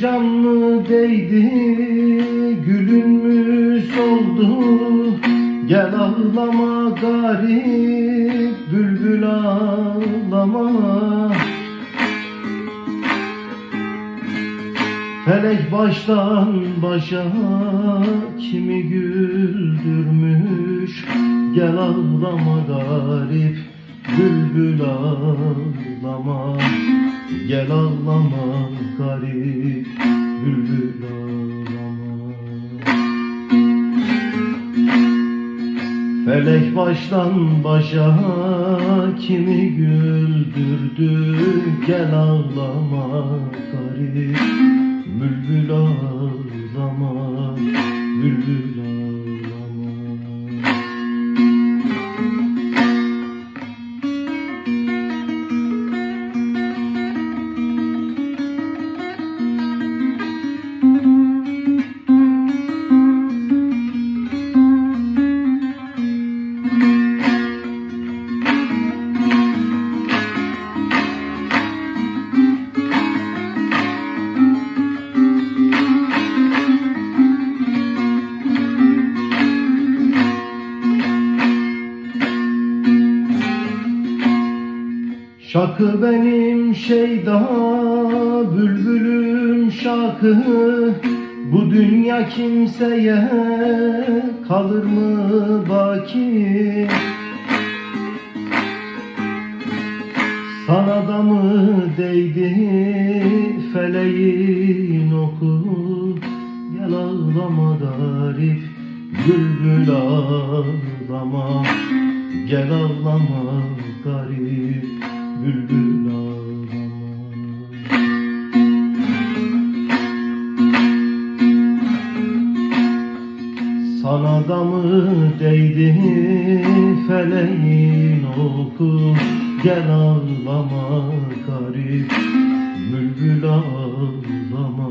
can mı değdi Gülün mü soldu? Gel ağlama garip Bülbül ağlama. Felek baştan başa kimi güldürmüş? Gel ağlama garip bülbül ağlama Gel ağlama garip bülbül ağlama. Felek baştan başa kimi güldürdü? Gel ağlama garip Şakı benim şeyda bülbülüm şakı Bu dünya kimseye kalır mı baki? Sana da mı değdi feleğin oku? Gel ağlama garip bülbül ağlama. Gel ağlama garip bülbül ağlama Sana da mı değdi oku? Gel ağlama garip bülbül ağlama